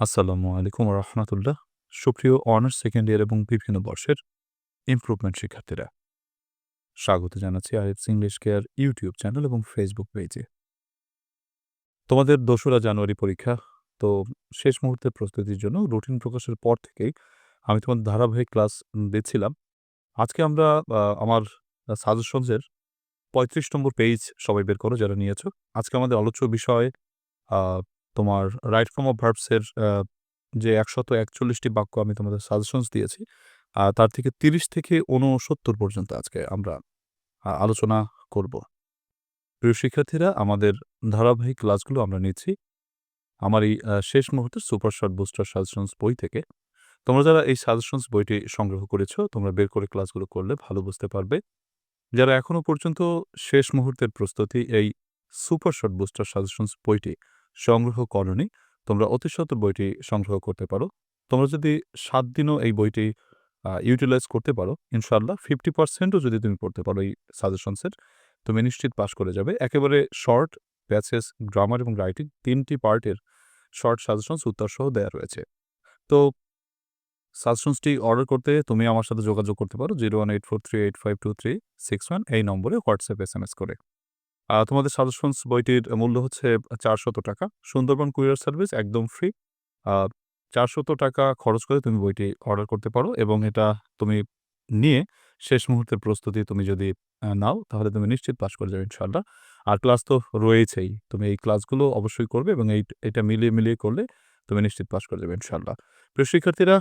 আসসালামু আলাইকুম রহমতুল্লাহ। সুপ্রিয় অনার্স সেকেন্ড ইয়ার এবং বিভিন্ন বর্ষের ইমপ্রুভমেন্ট শিক্ষার্থীরা, স্বাগত জানাচ্ছি Arif's English care YouTube channel এবং ফেসবুক পেজে তোমাদের দোসরা জানুয়ারি পরীক্ষা, তো শেষ মুহূর্তের প্রস্তুতির জন্য রুটিন প্রকাশের পর থেকেই আমি তোমাদের ধারাবাহিক ক্লাস দিচ্ছিলাম। আজকে আমরা আমার সাজেশনসের পঁয়ত্রিশ নম্বর পেজ সবাই বের করো যারা নিয়েছো। আজকে আমাদের আলোচ্য বিষয় তোমার রাইট ফর্ম অফ ভার্বসের যে একশত একচল্লিশটি বাক্য আমি তোমাদের সাজেশনস দিয়েছি আহ, তার থেকে তিরিশ থেকে ঊনসত্তর পর্যন্ত আজকে আমরা আলোচনা করব। প্রিয় শিক্ষার্থীরা আমাদের ধারাবাহিক ক্লাসগুলো আমরা নিচ্ছি। আমার এই শেষ মুহূর্তের সুপার শর্ট বুস্টার সাজেশনস বই থেকে। তোমরা যারা এই সাজেশনস বইটি সংগ্রহ করেছ তোমরা বের করে ক্লাসগুলো করলে ভালো বুঝতে পারবে। যারা এখনও পর্যন্ত শেষ মুহূর্তের প্রস্তুতি এই সুপার শর্ট বুস্টার সাজেশনস বইটি সংগ্রহ করনি। তোমরা অতি সত্বর বইটি সংগ্রহ করতে পারো। তোমরা যদি সাত দিনও এই বইটি ইউটিলাইজ করতে পারো ইনশাল্লাহ ফিফটি পার্সেন্টও যদি তুমি পড়তে পারো এই সাজেশনসের তুমি নিশ্চিত পাশ করে যাবে। একেবারে শর্ট প্যাসেজ গ্রামার এবং রাইটিং তিনটি পার্টের শর্ট সাজেশনস উত্তর সহ দেওয়া রয়েছে। তো সাজেশনসটি অর্ডার করতে তুমি আমার সাথে যোগাযোগ করতে পারো zero one eight four three eight five two three six one এই নম্বরে হোয়াটসঅ্যাপ এস এম এস করে। তোমাদের সাজেশনস বইটির মূল্য হচ্ছে চারশত টাকা। সুন্দরবন কুরিয়ার সার্ভিস একদম ফ্রি চারশত টাকা খরচ করে তুমি বইটি অর্ডার করতে পারো এবং এটা তুমি নিয়ে শেষ মুহূর্তের প্রস্তুতি তুমি যদি নাও তাহলে তুমি নিশ্চিত পাশ করে যাবে ইনশাল্লাহ আর ক্লাস তো রয়েছেই। তুমি এই ক্লাসগুলো অবশ্যই করবে এবং এই, এটা মিলিয়ে মিলিয়ে করলে তুমি নিশ্চিত পাশ করে যাবে ইনশাল্লাহ প্রিয় শিক্ষার্থীরা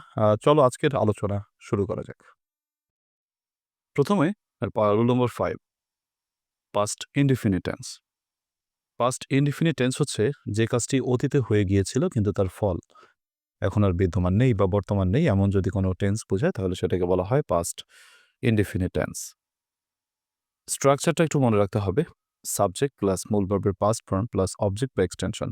চলো আজকের আলোচনা শুরু করা যাক। প্রথমে rule number five past indefinite tense past indefinite tense হচ্ছে যে কাজটি অতীতে হয়ে গিয়েছিল কিন্তু তার ফল। এখন আর বিদ্যমান নেই বা বর্তমান নেই, এমন যদি কোনো টেন্স বোঝায় তাহলে সেটাকে বলা হয় পাস্ট ইনডিফিনিট টেন্স স্ট্রাকচারটা একটু মনে রাখতে হবে। সাবজেক্ট প্লাস মূল ভার্বের পাস্ট ফর্ম প্লাস অবজেক্ট বা এক্সটেনশন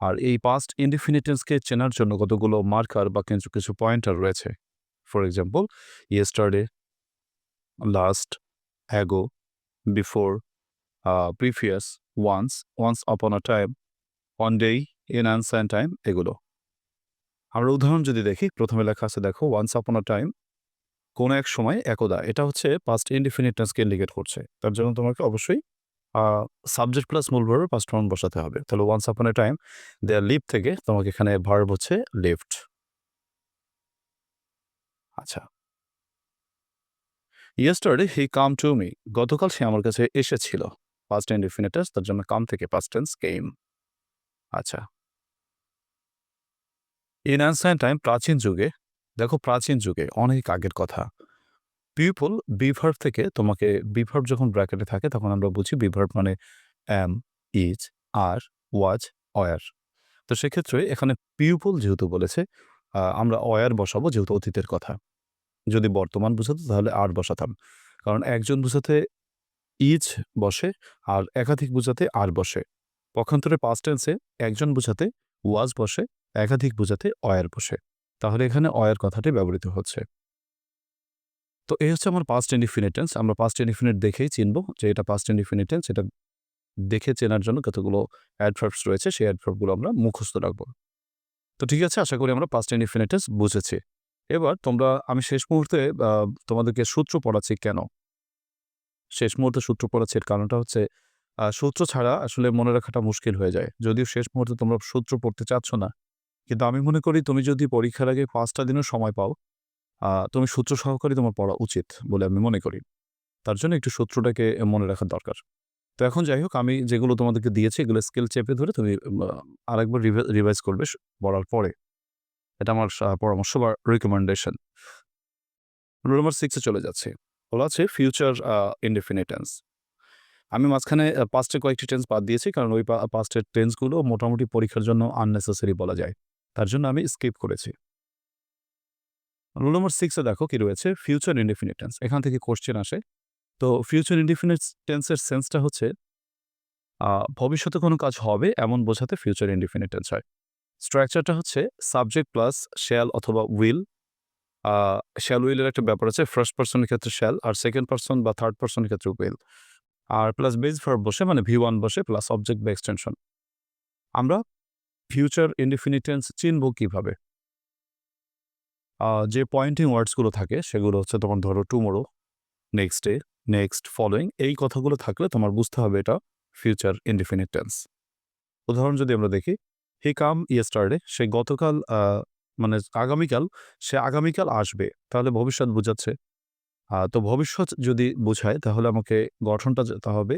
আর এই পাস্ট ইনডিফিনিট টেন্সকে চেনার জন্য কতগুলো মার্কার বা কিছু কিছু পয়েন্টার রয়েছে। For example yesterday last ago before previous once once upon a time one day in ancient time এগুলো। আমরা উদাহরণ যদি দেখি, প্রথমে লেখা আছে, দেখো ওয়ান্স আপন আ টাইম কোনো এক সময় একদা। এটা হচ্ছে পাস্ট টেন্সকে ইন্ডিকেট করছে। তার জন্য তোমাকে অবশ্যই সাবজেক্ট প্লাস মূল ভার্ব পাস্ট ফর্ম বসাতে হবে। তাহলে ওয়ান্স আপন এ টাইম দেয়ার লিভ থেকে তোমাকে এখানে ভার্ব হচ্ছে লিফট আচ্ছা। Yesterday he come to me গতকাল সে আমার কাছে এসেছিল। পাস্ট ইনডিফিনিট টেন্স তার জন্য কাম থেকে পাস্ট টেন্স কেম আচ্ছা। ইন অ্যান্সাইন টাইম প্রাচীন যুগে, দেখো প্রাচীন যুগে অনেক আগের কথা। পিপল বিভার্ভ থেকে তোমাকে বিভার্ভ যখন ব্র্যাকেটে থাকে, তখন আমরা বুঝি বিভার্ভ মানে am is are was wire তো সেক্ষেত্রে এখানে পিউপল যেহেতু বলেছে আমরা অয়ার বসাবো যেহেতু অতীতের কথা। যদি বর্তমান বুঝাতো তাহলে আর বসাতাম। কারণ একজন বুঝাতে ইজ বসে আর একাধিক বুঝাতে আর বসে। পক্ষান্তরে পাস্ট টেন্সে একজন বুঝাতে ওয়াজ বসে, একাধিক বুঝাতে অয়ার বসে। তাহলে এখানে অয়ার কথাটি ব্যবহৃত হচ্ছে। তো এই হচ্ছে আমার পাস্ট ইনডিফিনিটেন্স আমরা পাস্ট ইনডিফিনিট দেখেই চিনব যে এটা পাস্ট ইনডিফিনিটেন্স এটা দেখে চেনার জন্য কতগুলো অ্যাডভার্বস রয়েছে, সেই অ্যাডভার্বগুলো আমরা মুখস্থ রাখব। তো ঠিক আছে, আশা করি আমরা পাস্ট ইনডিফিনিটেন্স বুঝেছি। এবার তোমরা, আমি শেষ মুহূর্তে তোমাদেরকে সূত্র পড়াচ্ছি কেন? শেষ মুহূর্তে সূত্র পড়াচ্ছি এর কারণটা হচ্ছে সূত্র ছাড়া আসলে মনে রাখাটা মুশকিল হয়ে যায়। যদিও শেষ মুহূর্তে তোমরা সূত্র পড়তে চাচ্ছ না, কিন্তু আমি মনে করি তুমি যদি পরীক্ষার আগে পাঁচটা দিনও সময় পাও তুমি সূত্র সহকারে তোমার পড়া উচিত বলে আমি মনে করি। তার জন্য একটু সূত্রটাকে মনে রাখার দরকার। তো এখন যাই হোক, আমি যেগুলো তোমাদেরকে দিয়েছি, এগুলো স্কেল চেপে ধরে তুমি আরেকবার রিভাইজ করবে পড়ার পরে। এটা আমার পরামর্শ বা রিকমেন্ডেশন রুল নাম্বার সিক্সে চলে যাচ্ছে। বলা আছে ফিউচার ইনডিফিনিটেন্স আমি মাঝখানে পাস্টের কয়েকটি টেন্স বাদ দিয়েছি কারণ ওই পাস্টের টেন্সগুলো মোটামুটি পরীক্ষার জন্য আননেসেসারি বলা যায়। তার জন্য আমি স্কিপ করেছি। রুল নম্বর সিক্সে দেখো কি রয়েছে? ফিউচার ইনডিফিনিটেন্স এখান থেকে কোশ্চেন আসে। তো ফিউচার ইনডিফিনিট টেন্সের সেন্সটা হচ্ছে ভবিষ্যতে কোনো কাজ হবে এমন বোঝাতে ফিউচার ইনডিফিনিটেন্স হয়। স্ট্রাকচারটা হচ্ছে সাবজেক্ট প্লাস শ্যাল অথবা উইল শ্যাল উইলের একটা ব্যাপার আছে ফার্স্ট পার্সনের ক্ষেত্রে শ্যাল আর সেকেন্ড পার্সন বা থার্ড পার্সনের ক্ষেত্রে উইল আর প্লাস বেজ ভার্ব বসে মানে ভি ওয়ান বসে প্লাস অবজেক্ট বা এক্সটেনশন আমরা ফিউচার ইনডিফিনিটেন্স চিনব কীভাবে? যে পয়েন্টিং ওয়ার্ডসগুলো থাকে, সেগুলো হচ্ছে তোমার ধরো tomorrow next day next following এই কথাগুলো থাকলে তোমার বুঝতে হবে এটা ফিউচার ইনডিফিনিট টেন্স উদাহরণ যদি আমরা দেখি হি কাম ইয়েস্টারডে, সে গতকাল মানে আগামীকাল, সে আগামীকাল আসবে। তাহলে ভবিষ্যৎ বোঝাচ্ছে। তো ভবিষ্যৎ যদি বোঝায়, তাহলে আমাকে গঠনটা যেতে হবে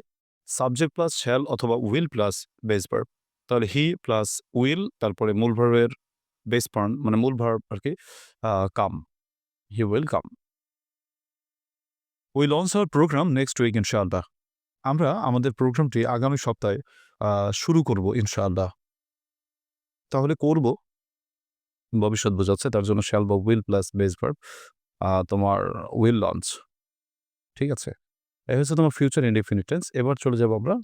সাবজেক্ট প্লাস শ্যাল অথবা উইল প্লাস বেস ভার্ব। তাহলে হি প্লাস উইল, তারপরে মূল ভার্বের বেস পার্ন মানে মূল ভার্ব আর কি come. He will come. We launch our programme next week ইনশাআল্লাহ। আমরা আমাদের প্রোগ্রামটি আগামী সপ্তাহে শুরু করব ইনশাআল্লাহ। তাহলে করব। ভবিষ্যৎ বোঝাচ্ছে, তার জন্য শ্যাল বা উইল প্লাস বেস ভার্ব তোমার উইল লঞ্চ ঠিক আছে? এই হচ্ছে তোমার ফিউচার ইনডিফিনিটেন্স এবার চলে যাব আমরা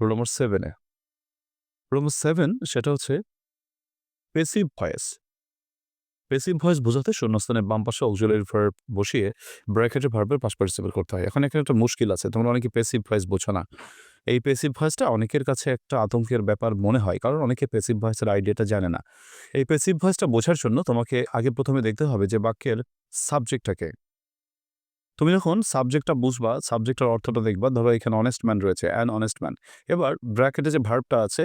রোল নম্বর সেভেনে রোল নম্বর সেভেন সেটা হচ্ছে পেসিভ ভয়েস পেসিভ ভয়েস বোঝাতে শূন্যস্থানে বাম পাশে অক্সিলারি ভার্ব বসিয়ে ব্র্যাকেটের ভার্বের পাশ পার্টিসিপেট করতে হয়। এখন এখানে একটা মুশকিল আছে, তোমরা অনেকে পেসিভ ভয়েস বোঝো না। এই পেসিভ ভয়েসটা অনেকের কাছে একটা আতঙ্কের ব্যাপার মনে হয়, কারণ অনেকে পেসিভ ভয়েসের আইডিয়াটা জানে না। এই পেসিভ ভয়েসটা বোঝার জন্য তোমাকে আগে প্রথমে দেখতে হবে যে বাক্যের সাবজেক্টটাকে তুমি যখন সাবজেক্টটা বুঝবা সাবজেক্টের অর্থটা দেখবা, ধরো এখানে অনেস্ট ম্যান রয়েছে অ্যান অনেস্ট ম্যান এবার ব্র্যাকেটে যে ভার্বটা আছে,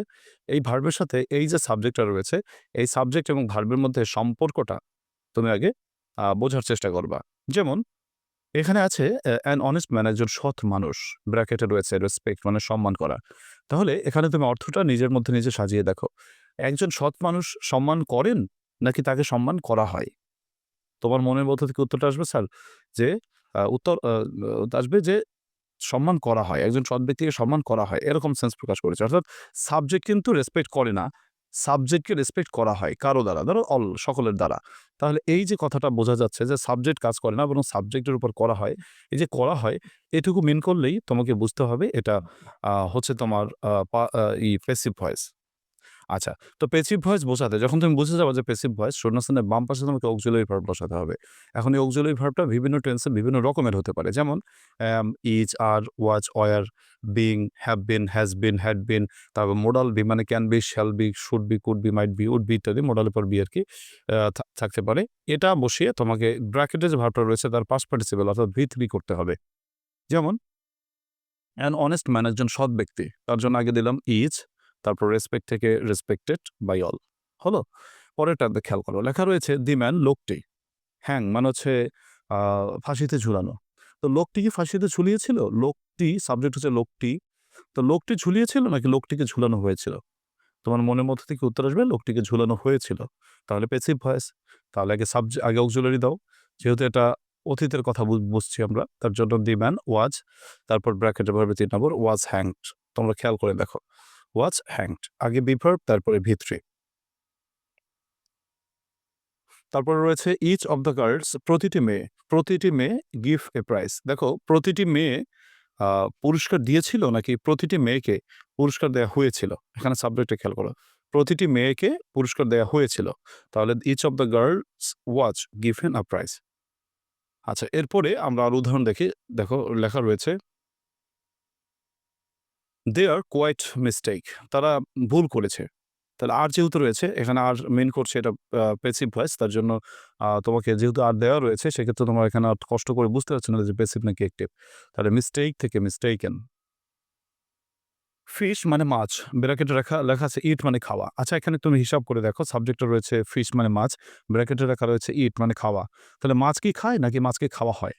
এই ভার্বের সাথে এই যে সাবজেক্টটা রয়েছে, এই সাবজেক্ট এবং ভার্বের মধ্যে সম্পর্কটা তুমি আগে বোঝার চেষ্টা করবা। যেমন এখানে আছে অ্যান অনেস্ট ম্যান একজন সৎ মানুষ। ব্র্যাকেটে রয়েছে রেসপেক্ট মানে সম্মান করা। তাহলে এখানে তুমি অর্থটা নিজের মধ্যে নিজে সাজিয়ে দেখো। একজন সৎ মানুষ সম্মান করেন, নাকি তাকে সম্মান করা হয়? তোমার মনের মধ্যে থেকে উত্তরটা আসবে, স্যার, যে উত্তর আসবে যে, সম্মান করা হয়। একজন সৎ ব্যক্তিকে সম্মান করা হয়। এরকম সেন্স প্রকাশ করেছে। অর্থাৎ সাবজেক্ট কিন্তু রেসপেক্ট করে না। সাবজেক্টকে রেসপেক্ট করা হয় কারও দ্বারা, ধরো অল, সকলের দ্বারা। তাহলে এই যে কথাটা বোঝা যাচ্ছে যে সাবজেক্ট কাজ করে না, বরং সাবজেক্টের উপর করা হয়। এই যে করা হয়, এটুকু মেন করলেই তোমাকে বুঝতে হবে এটা হচ্ছে তোমার ই পেসিভ ভয়েস আচ্ছা তো পেসিভ ভয়েস বোঝাতে যখন তুমি বুঝে যাব যে পেসিভ ভয়েস শূন্যস্থানের বাম পাশে তোমাকে অক্সিলারি ভার্ব বসাতে হবে। এখন এই অক্সিলারি ভার্বটা বিভিন্ন টেন্সে বিভিন্ন রকমের হতে পারে। যেমন is are was were being have been has been had been তারপর মোডাল বি মানে can be shall be should be could be might be would be ইত্যাদি মোডালের পর বি আর কি থাকতে পারে। এটা বসিয়ে তোমাকে ব্র্যাকেটে যে ভার্বটা রয়েছে তার পাস পার্টিসিপেল অর্থাৎ ভি থ্রি করতে হবে। যেমন অ্যান অনেস্ট ম্যান একজন সৎ ব্যক্তি, তার জন্য আগে দিলাম ইজ তারপর রেসপেক্ট থেকে রেসপেক্টেড বাই অল হলো? পরেরটাতে খেয়াল করো, লেখা রয়েছে দি ম্যান লোকটি হ্যাং মানে হচ্ছে ফাঁসিতে ঝুলানো। তো লোকটি কি ফাঁসিতে ঝুলিয়েছিল? লোকটি সাবজেক্ট হচ্ছে লোকটি। তো লোকটি ঝুলিয়েছিল নাকি লোকটিকে ঝুলানো হয়েছিল? তোমার মনের মধ্যে থেকে উত্তর আসবে, লোকটিকে ঝুলানো হয়েছিল। তাহলে পেসিভ ভয়েস তাহলে আগে সাবজেক্ট আগে অক্সিলারি দাও। যেহেতু এটা অতীতের কথা বুঝছি আমরা, তার জন্য দি ম্যান ওয়াজ তারপর ব্র্যাকেটের ভাবে তিন নম্বর ওয়াজ হ্যাংড তোমরা খেয়াল করে দেখো। ওয়াজ হ্যাংড আগে বিভার্ব তারপরে ভিত্রি। তারপরে রয়েছে ইচ অফ দ্য গার্লস প্রতিটি মেয়ে প্রতিটি মেয়ে গিভ এ প্রাইজ দেখো, প্রতিটি মেয়ে পুরস্কার দিয়েছিল নাকি প্রতিটি মেয়েকে পুরস্কার দেওয়া হয়েছিল? এখানে সাবজেক্টে খেয়াল করো। প্রতিটি মেয়েকে পুরস্কার দেওয়া হয়েছিল। তাহলে each of the girls was given a prize আচ্ছা এরপরে আমরা আর উদাহরণ দেখি। দেখো, লেখা রয়েছে দে আর কোয়াইট মিস্টেক তারা ভুল করেছে। তাহলে আর যেহেতু রয়েছে, এখানে আর মেন করছে এটা পেসিভ ভয়েস তার জন্য তোমাকে যেহেতু আর দেওয়া রয়েছে, সেক্ষেত্রে তোমার এখানে আর কষ্ট করে বুঝতে পারছ না যে পেসিভ নাকি অ্যাক্টিভ তাহলে মিস্টেক থেকে মিস্টেকেন ফিশ মানে মাছ। ব্র্যাকেটে লেখা লেখা আছে ইট মানে খাওয়া। আচ্ছা এখানে তুমি হিসাব করে দেখো সাবজেক্টে রয়েছে ফিশ মানে মাছ ব্র্যাকেটে লেখা রয়েছে ইট মানে খাওয়া। তাহলে মাছ কি খায় নাকি মাছকে খাওয়া হয়?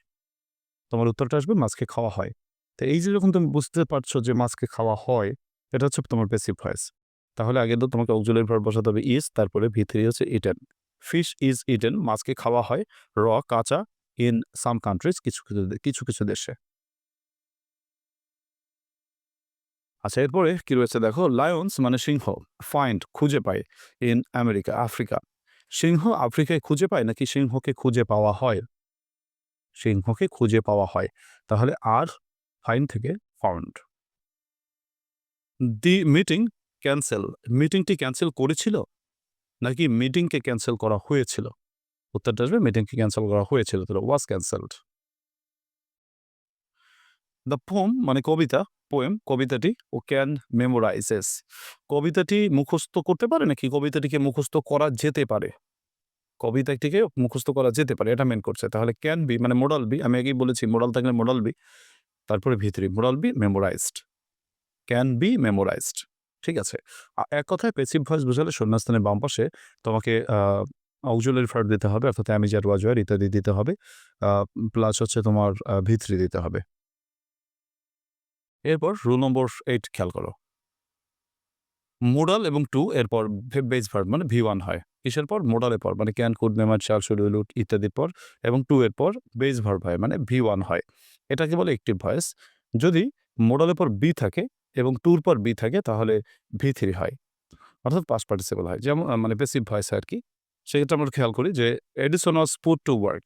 তোমার উত্তরটা আসবে, মাছকে খাওয়া হয়। তো এই যে যখন তুমি বুঝতে পারছ যে মাছকে খাওয়া হয়, এটা হচ্ছে তোমার পেসিভ ভয়েস তাহলে আগে তো তোমাকে অক্সিলারি ভার্ব বসাতে হবে ইজ তারপরে ভিতরে হচ্ছে ইটেন ফিশ ইজ ইটেন মাছকে খাওয়া হয় র কাঁচা ইন সাম কান্ট্রিজ কিছু কিছু কিছু কিছু দেশে। আচ্ছা এরপরে কি রয়েছে দেখো? লায়ন্স মানে সিংহ ফাইন্ড খুঁজে পায় ইন আমেরিকা আফ্রিকা সিংহ আফ্রিকায় খুঁজে পায় নাকি সিংহকে খুঁজে পাওয়া হয়? সিংহকে খুঁজে পাওয়া হয়। তাহলে আর ফাইন থেকে ফাউন্ড। দি মিটিং ক্যান্সেল, মিটিংটি ক্যান্সেল করেছিল নাকি মিটিংকে ক্যান্সেল করা হয়েছিল? উত্তরটা আসবে, মিটিংকে ক্যান্সেল করা হয়েছিল, তাহলে ওয়াজ ক্যান্সেলড দ্য পোম মানে কবিতা পোয়েম কবিতাটি, ও ক্যান মেমোরাইজেস কবিতাটি মুখস্থ করতে পারে নাকি কবিতাটিকে মুখস্থ করা যেতে পারে? কবিতাটিকে মুখস্থ করা যেতে পারে, এটা মেন করছে। তাহলে ক্যান বি মানে মোডাল বি আমি আগেই বলেছি মোডাল থাকলে মোডাল বি তারপরে ভিতরে modal be memorised. Can be memorised. ঠিক আছে? এক কথায় পেসিভ ভয়েস বোঝালে শূন্যস্থানের বাম পাশে তোমাকে অক্সুলারি ফার্ট দিতে হবে, অর্থাৎ অ্যামিজার ওয়াজওয়ার ইত্যাদি দিতে হবে প্লাস হচ্ছে তোমার ভিতরি দিতে হবে। এরপর রুল নম্বর এইট খেয়াল করো। মোডাল এবং টু এরপর বেস ভার্ব মানে ভি ওয়ান হয়। কিসের পর? মোডালের পর মানে ক্যান কুড মেমার চাল উইল ইত্যাদির পর এবং টু এর পর বেস ভার্ব হয় মানে ভি ওয়ান হয়। এটাকে বলে একটিভ ভয়েস যদি মোডালের পর বি থাকে এবং টুর পর বি থাকে, তাহলে ভি থ্রি হয়। অর্থাৎ পাস পার্টিসিপল হয়। যেমন মানে পেসিভ ভয়েস আর কি। সেক্ষেত্রে আমরা খেয়াল করি যে Edison was put to work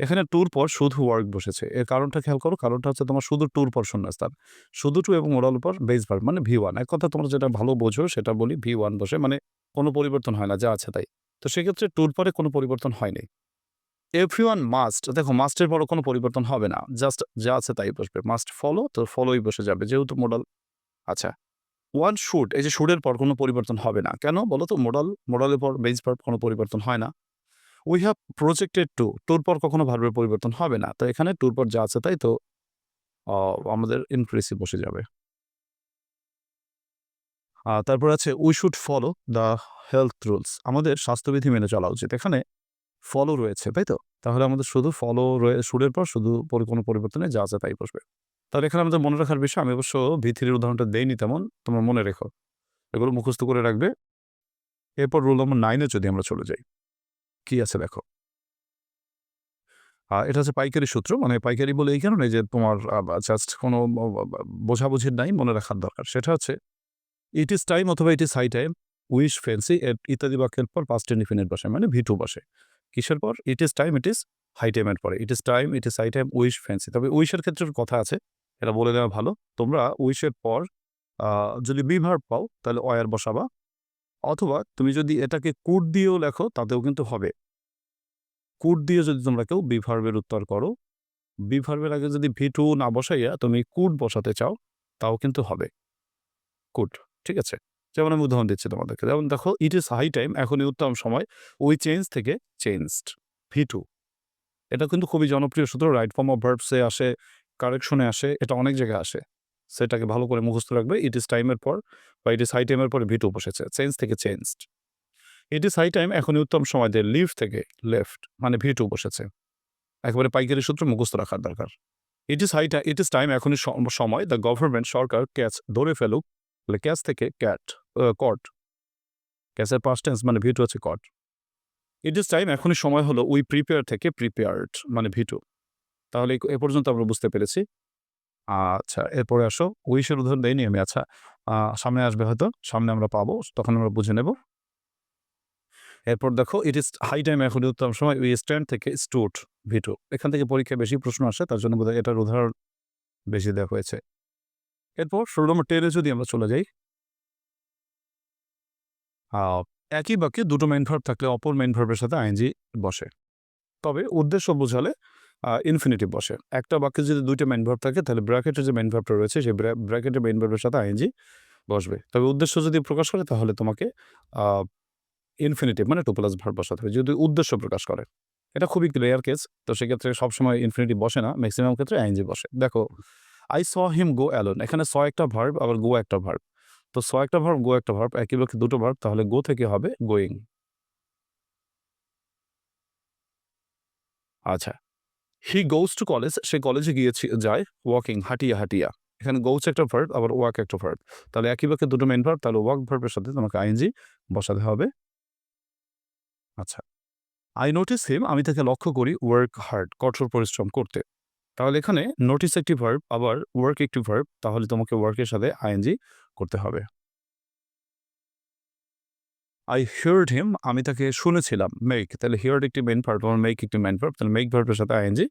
এখানে টুর পর শুধু ওয়ার্ক বসেছে। এর কারণটা খেয়াল করো, কারণটা হচ্ছে তোমার শুধু টুর পর শূন্যস্থান শুধু টু এবং মোরাল পর বেস ভার্ব মানে ভি ওয়ান এক কথা তোমরা যেটা ভালো বোঝো সেটা বলি ভি ওয়ান বসে মানে কোনো পরিবর্তন হয় না, যা আছে তাই। তো সেক্ষেত্রে টুর পরে কোনো পরিবর্তন হয়নি। এভরি ওয়ান মাস্ট দেখো মাস্টের পরও কোনো পরিবর্তন হবে না। জাস্ট যা আছে তাই বসবে। মাস্ট ফলো তো ফলোই বসে যাবে। যেহেতু মোডাল আচ্ছা। ওয়ান শুড এই যে শুডের পর কোনো পরিবর্তন হবে না। কেন? বলো তো মোডাল মোডালের পর বেস ভার্ব কোনো পরিবর্তন হয় না। উই হ্যাভ প্রজেক্টেড টু টুর পর কখনো ভার্বের পরিবর্তন হবে না। তো এখানে টুর পর যা আছে তাই তো আমাদের ইনক্রিসি বসে যাবে। তারপর আছে we should follow the health rules আমাদের স্বাস্থ্যবিধি মেনে চলা উচিত। এখানে ফলো রয়েছে, তাই তো? তাহলে আমাদের শুধু ফলো রয়ে সুরের পর শুধু কোনো পরিবর্তনে যা আছে তাই বসবে। তাহলে এখানে আমাদের মনে রাখার বিষয়, আমি অবশ্য ভিথির উদাহরণটা দেইনি তেমন, তোমরা মনে রেখো। এগুলো মুখস্থ করে রাখবে। এরপর রুল নম্বর নাইনে যদি আমরা চলে যাই। কি আছে দেখো? এটা হচ্ছে পাইকারি সূত্র। মানে পাইকারি বলে এই কারণে যে তোমার জাস্ট কোনো বোঝাবুঝির নাই, মনে রাখার দরকার। সেটা হচ্ছে ইট ইজ টাইম অথবা it is high time wish fancy ইত্যাদি বাক্যের পর পাস্ট ইনডিফিনিট বসে মানে ভিটু বসে। কিসের পর? It is time it is high টাইমের পরে। It is time it is high time wish fancy তবে উইশের ক্ষেত্রে কথা আছে, এটা বলে দেওয়া ভালো। তোমরা উইশের পর যদি বিভার পাও, তাহলে অয়ার বসাবা। অথবা তুমি যদি এটাকে কুট দিয়েও লেখো, তাতেও কিন্তু হবে। কুট দিয়ে যদি তোমরা কেউ বিভার্বের উত্তর করো, বিভার্বের আগে যদি ভিটু না বসাইয়া তুমি কুট বসাতে চাও, তাও কিন্তু হবে। কুট ঠিক আছে? যেমন আমি উদাহরণ দিচ্ছি তোমাদেরকে। যেমন দেখো ইট ইজ হাই টাইম এখনই উত্তম সময়, ওই চেঞ্জ থেকে চেঞ্জড ভিটু। এটা কিন্তু খুবই জনপ্রিয় সূত্র রাইট ফর্ম অফ ভার্বসে আসে কারেকশনে আসে, এটা অনেক জায়গায় আসে। সেটাকে ভালো করে মুখস্থ রাখবে। ইট ইজ টাইমের পর বা ইট ইজ হাই টাইমের পরে ভিটু বসেছে। চেঞ্জ থেকে changed it is high time এখনই উত্তম সময় দিয়ে লিভ থেকে লেফট মানে ভিটু বসেছে। একেবারে পাইকারি সূত্র মুখস্থ রাখার দরকার। It is high time it is time এখনই সময় দ্য গভর্নমেন্ট সরকার ক্যাচ ধরে ফেলুক, তাহলে ক্যাচ থেকে ক্যাট কট ক্যাচের পাস্ট টেন্স মানে ভিটু হচ্ছে কট ইট ইজ টাইম এখনই সময় হলো উই প্রিপেয়ার থেকে প্রিপেয়ার্ড মানে ভিটু তাহলে এ পর্যন্ত আমরা বুঝতে পেরেছি। আচ্ছা এরপরে আসো। উইশের উদাহরণ দেয়নি আমি। আচ্ছা সামনে আসবে হয়তো, সামনে আমরা পাবো, তখন আমরা বুঝে নেব। এরপর দেখো ইট ইজ হাই টাইম এখন উত্তম সময় উই স্ট্যান্ড থেকে স্টুট ভিটু। এখান থেকে পরীক্ষায় বেশি প্রশ্ন আসে, তার জন্য বোধহয় এটার উদাহরণ বেশি দেওয়া হয়েছে। এরপর ষোলো নম্বর টেনে যদি আমরা চলে যাই। একই বাক্যে দুটো মেইন ভার্ব থাকলে অপর মেইন ভার্বের সাথে আইনজি বসে। তবে উদ্দেশ্য বোঝালে ইনফিনিটিভ বসে। একটা বাক্যে যদি দুইটা মেইন ভার্ব থাকে, তাহলে ব্র্যাকেটের যে মেইন ভার্বটা রয়েছে, সেই ব্র্যাকেটের মেইন ভার্বের সাথে আইনজি বসবে। তবে উদ্দেশ্য যদি প্রকাশ করে, তাহলে তোমাকে ইনফিনিটিভ মানে টু প্লাস ভার্ব বসাতে হবে। যদি উদ্দেশ্য প্রকাশ করে, এটা খুবই রেয়ার কেস তো সেক্ষেত্রে সবসময় ইনফিনিটিভ বসে না ম্যাক্সিমাম ক্ষেত্রে আইনজি বসে। দেখো I saw him go alone এখানে স একটা ভার্ব আবার গো একটা ভার্ব তো স একটা ভার্ব গো একটা ভার্ব একই বাক্যে দুটো ভার্ব তাহলে গো থেকে হবে গোয়িং আচ্ছা। হি গোজ টু কলেজ সে কলেজে গিয়ে যায় ওয়াকিং হাঁটিয়া হাঁটিয়া। এখানে গোজ একটা ভার্ব আবার ওয়াক একটা ভার্ব তাহলে একই বাক্যে দুটো মেন ভার্ব তাহলে ওয়াক ভার্বের সাথে তোমাকে আইনজি বসাতে হবে। আচ্ছা আই নোটিস হিম আমি তাকে লক্ষ্য করি ওয়ার্ক হার্ড কঠোর পরিশ্রম করতে। তাহলে এখানে নোটিস একটি ভার্ব আবার ওয়ার্ক একটি ভার্ব তাহলে তোমাকে ওয়ার্কের সাথে আইএনজি করতে হবে। আই হিয়ার্ড হিম আমি তাকে শুনেছিলাম মেক তাহলে হিয়ার্ড একটি মেন ভার্ব এবং মেক একটি মেন ভার্ব তাহলে মেক ভার্বের সাথে আইএনজি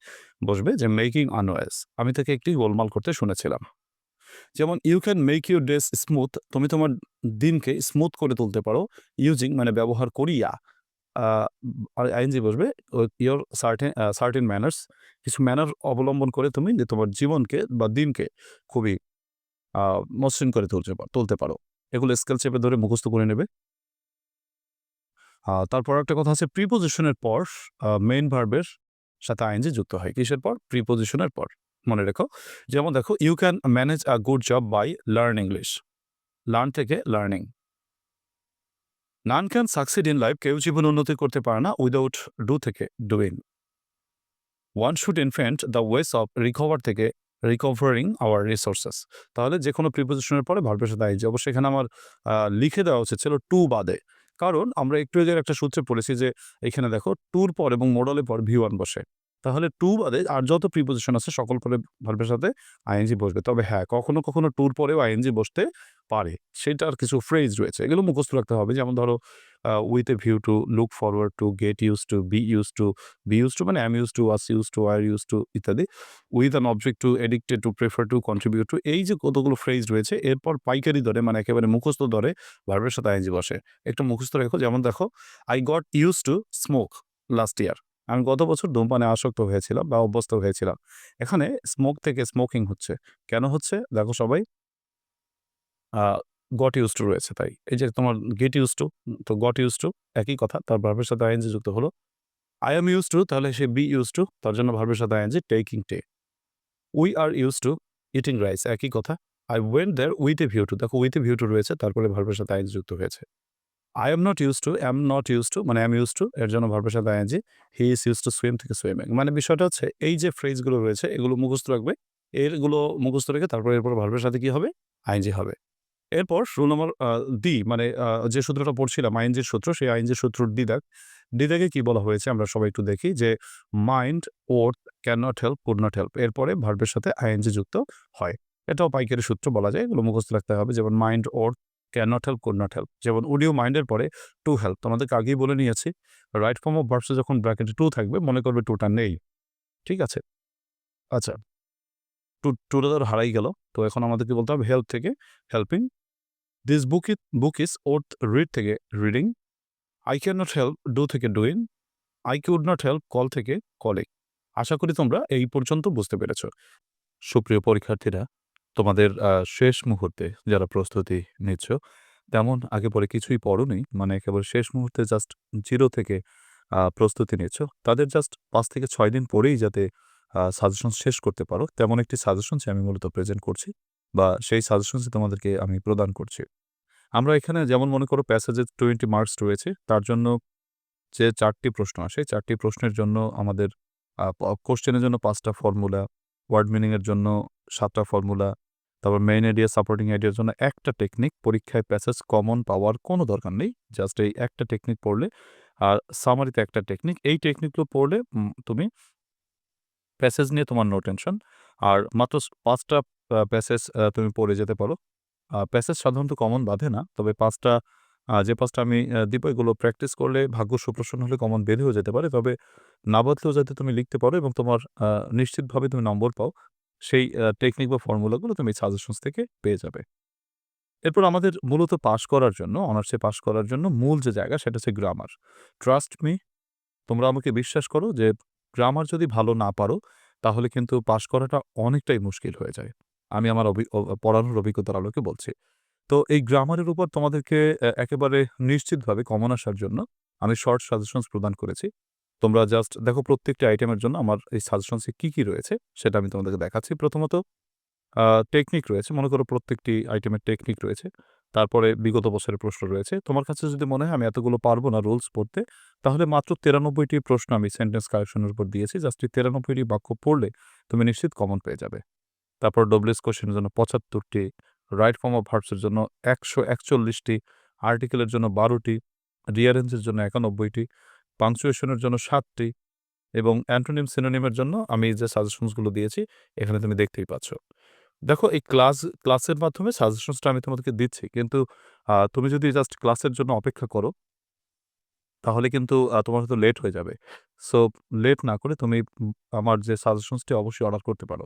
বসবে যে মেকিং আনওয়েজ আমি তাকে একটি গোলমাল করতে শুনেছিলাম যেমন you can make your days smooth তুমি তোমার দিনকে স্মুথ করে তুলতে পারো ইউজিং মানে ব্যবহার করিয়া আইএনজি বসবে ইয়োর সার্টেন সার্টেন ম্যানার্স কিছু ম্যানার অবলম্বন করে তুমি যে তোমার জীবনকে বা দিনকে খুবই মসৃণ করে তুলতে তুলতে পারো। এগুলো স্কেল চেপে ধরে মুখস্থ করে নেবে। তারপর একটা কথা আছে প্রিপোজিশনের পর মেইন ভার্বের সাথে আইএনজি যুক্ত হয়। কিসের পর? প্রিপোজিশনের পর। মনে রেখো। যেমন দেখো, "you can manage a good job by learn English." Learn থেকে learning. "None can succeed in life" কেউ জীবন উন্নতি করতে পারে না উইদাউট ডু থেকে doing. "One should invent the ways of recover" থেকে রিকভারিং আওয়ার রিসোর্সেস। তাহলে যেকোনো প্রিপোজিশনের পরে ভার্বের সাথে আইএনজি। অবশ্যই এখানে আমার লিখে দেওয়া উচিত ছিল টু বাদে। কারণ আমরা একটু একটা সূত্রে পড়েছি যে, এখানে দেখো ট্যুর পর এবং মোডালের পর ভি ওয়ান বসে। তাহলে টু বাদে আর যত প্রিপোজিশন আছে সকল পরে ভার্বের সাথে আইএনজি বসবে। তবে হ্যাঁ, কখনো, কখনো টুর পরেও আইএনজি বসতে পারে। সেটার কিছু ফ্রেজ রয়েছে। এগুলো মুখস্থ রাখতে হবে। যেমন ধরো with a view to, look forward to, get use to, be use to, be used to মানে am used to, was use to, were use to ইত্যাদি। With an object to, addicted to, prefer to, contribute to এই যে কতগুলো phrase রয়েছে এরপর পাইকারি দরে মানে একেবারে মুখস্থ দরে ভার্বের সাথে আইএনজি বসে। একটু মুখস্থ রেখো। যেমন দেখো, "I got use to smoke last year." আমি গত বছর ধূমপানে আসক্ত হয়েছিলাম বা অভ্যস্ত হয়েছিলাম। এখানে স্মোক থেকে স্মোকিং হচ্ছে। কেন হচ্ছে? দেখো সবাই গট ইউজ টু রয়েছে তাই। এই যে তোমার গেট ইউজ টু তো গট ইউজ টু একই কথা। তার ভার্বের সাথে আইএনজি যুক্ত হলো। আই এম ইউজ টু তাহলে সে বি ইউজ টু তার জন্য ভার্বের সাথে আইএনজি টেকিং টে। We are use to eating rice একই কথা। I went there with a view to দেখো উইথ এ ভিউ টু রয়েছে, তারপরে ভার্বের সাথে আইএনজি যুক্ত হয়েছে। I am not used to, am not use to মানে অ্যাম ইউজ টু এর জন্য ভার্বের সাথে ING. He is use to swim থেকে সুইমিং। মানে বিষয়টা হচ্ছে এই যে ফ্রেজগুলো রয়েছে এগুলো মুখস্থ রাখবে। এরগুলো মুখস্থ রেখে তারপর এরপর ভার্বের সাথে কি হবে? আইএনজি হবে। এরপর রুল নম্বর ডি মানে যে সূত্রটা পড়ছিলাম আইএনজির সূত্র সেই আইএনজির সূত্রর ডি দাগ। ডি কি বলা হয়েছে আমরা সবাই একটু দেখি যে mind, worth, can not help, could not help এরপরে ভার্বের সাথে আইএনজি যুক্ত হয়। এটাও পাইকারি সূত্র বলা যায়। এগুলো মুখস্থ রাখতে হবে। যেমন mind, worth, can not help, could not help. যেমন উডিও মাইন্ডের পরে টু হেল্প তোমাদেরকে আগেই বলে নিয়েছি। রাইট ফর্ম অফ ভার্বস এ যখন ব্র্যাকেটে টু থাকবে মনে করবে টুটা নেই। ঠিক আছে? আচ্ছা। টু টুটা ধরো হারাই গেল। তো এখন আমাদেরকে বলতে হবে হেল্প থেকে helping. This book it book is worth read থেকে reading. I can not help do থেকে doing. I could not help call থেকে কলিং। আশা করি তোমরা এই পর্যন্ত বুঝতে পেরেছ। সুপ্রিয় পরীক্ষার্থীরা, তোমাদের শেষ মুহূর্তে যারা প্রস্তুতি নিচ্ছ, তেমন আগে পরে কিছুই পড়োনি। মানে কেবল শেষ মুহূর্তে জাস্ট জিরো থেকে প্রস্তুতি নিচ্ছ। তাদের জাস্ট পাঁচ থেকে ছয় দিন পরেই যাতে সাজেশন শেষ করতে পারো তেমন একটি সাজেশনস আমি মূলত প্রেজেন্ট করছি বা সেই সাজেশনসই তোমাদেরকে আমি প্রদান করছি। আমরা এখানে যেমন মনে করো প্যাসেজে 20 মার্কস রয়েছে। তার জন্য যে চারটি প্রশ্ন আসে, চারটি প্রশ্নের জন্য আমাদের কোশ্চেনের জন্য পাঁচটা ফর্মুলা, ওয়ার্ড মিনিংয়ের জন্য সাতটা ফর্মুলা, তারপর মেইন আইডিয়া, সাপোর্টিং আইডিয়ার জন্য একটা টেকনিক, পরীক্ষায় প্যাসেজ কমন পাওয়ার কোনো দরকার নেই। জাস্ট এই একটা টেকনিক পড়লে আর সামারিতে একটা টেকনিক। এই টেকনিকগুলো পড়লে তুমি প্যাসেজ নিয়ে তোমার নো টেনশন। আর মাত্র স ৫ টা আ প্যাসেজ তুমি পড়ে যেতে পারো। প্যাসেজ সাধারণত কমন বাধে না। তবে পাঁচটা যে পাঁচটা আমি দিব এগুলো প্র্যাকটিস করলে ভাগ্য সুপ্রসন্ন হলে কমন বেরিয়েও যেতে পারে। তবে না বাধলেও যাতে তুমি লিখতে পারো এবং তোমার নিশ্চিতভাবে তুমি নম্বর পাও, সেই টেকনিক বা ফর্মুলাগুলো তুমি সাজেশনস থেকে পেয়ে যাবে। এরপর আমাদের মূলত পাশ করার জন্য, অনার্সে পাশ করার জন্য মূল যে জায়গা সেটা হচ্ছে গ্রামার। ট্রাস্ট মি তোমরা আমাকে বিশ্বাস করো যে গ্রামার যদি ভালো না পারো তাহলে কিন্তু পাশ করাটা অনেকটাই মুশকিল হয়ে যায়। আমি আমার পড়ানোর অভিজ্ঞতার আলোকে বলছি। তো এই গ্রামারের উপর তোমাদেরকে একেবারে নিশ্চিতভাবে কমন আসার জন্য আমি শর্ট সাজেশনস প্রদান করেছি। তোমরা জাস্ট দেখো প্রত্যেকটি আইটেমের জন্য আমার এই সাজেশনসে কী কী রয়েছে সেটা আমি তোমাদেরকে দেখাচ্ছি। প্রথমত টেকনিক রয়েছে। মনে করো প্রত্যেকটি আইটেমের টেকনিক রয়েছে। তারপরে বিগত বছরের প্রশ্ন রয়েছে। তোমার কাছে যদি মনে হয় আমি এতগুলো পারব না রুলস পড়তে, তাহলে মাত্র ৯৩ টি প্রশ্ন আমি সেন্টেন্স কারেকশন এর উপর দিয়েছি। জাস্ট এই ৯৩ টি বাক্য পড়লে তুমি নিশ্চিত কমন পেয়ে যাবে। তারপর ডব্লিউএস কোয়েশ্চেন এর জন্য পঁচাত্তরটি রাইট ফর্ম অফ ভার্বস এর জন্য একশো একচল্লিশটি আর্টিকেলের জন্য ১২ টি, রিঅ্যারেঞ্জ এর জন্য ৯১ টি, পাংচুয়েশন এর জন্য সাতটি এবং অ্যান্টোনিম, সিনোনিমের জন্য আমি যে সাজেশনসগুলো দিয়েছি এখানে তুমি দেখতেই পাচ্ছ। দেখো এই ক্লাস ক্লাসের মাধ্যমে সাজেশনসটা আমি তোমাদেরকে দিচ্ছি। কিন্তু তুমি যদি জাস্ট ক্লাসের জন্য অপেক্ষা করো তাহলে কিন্তু তোমার হয়তো লেট হয়ে যাবে। সো লেট না করে তুমি আমার যে সাজেশনসটি অবশ্যই অর্ডার করতে পারো।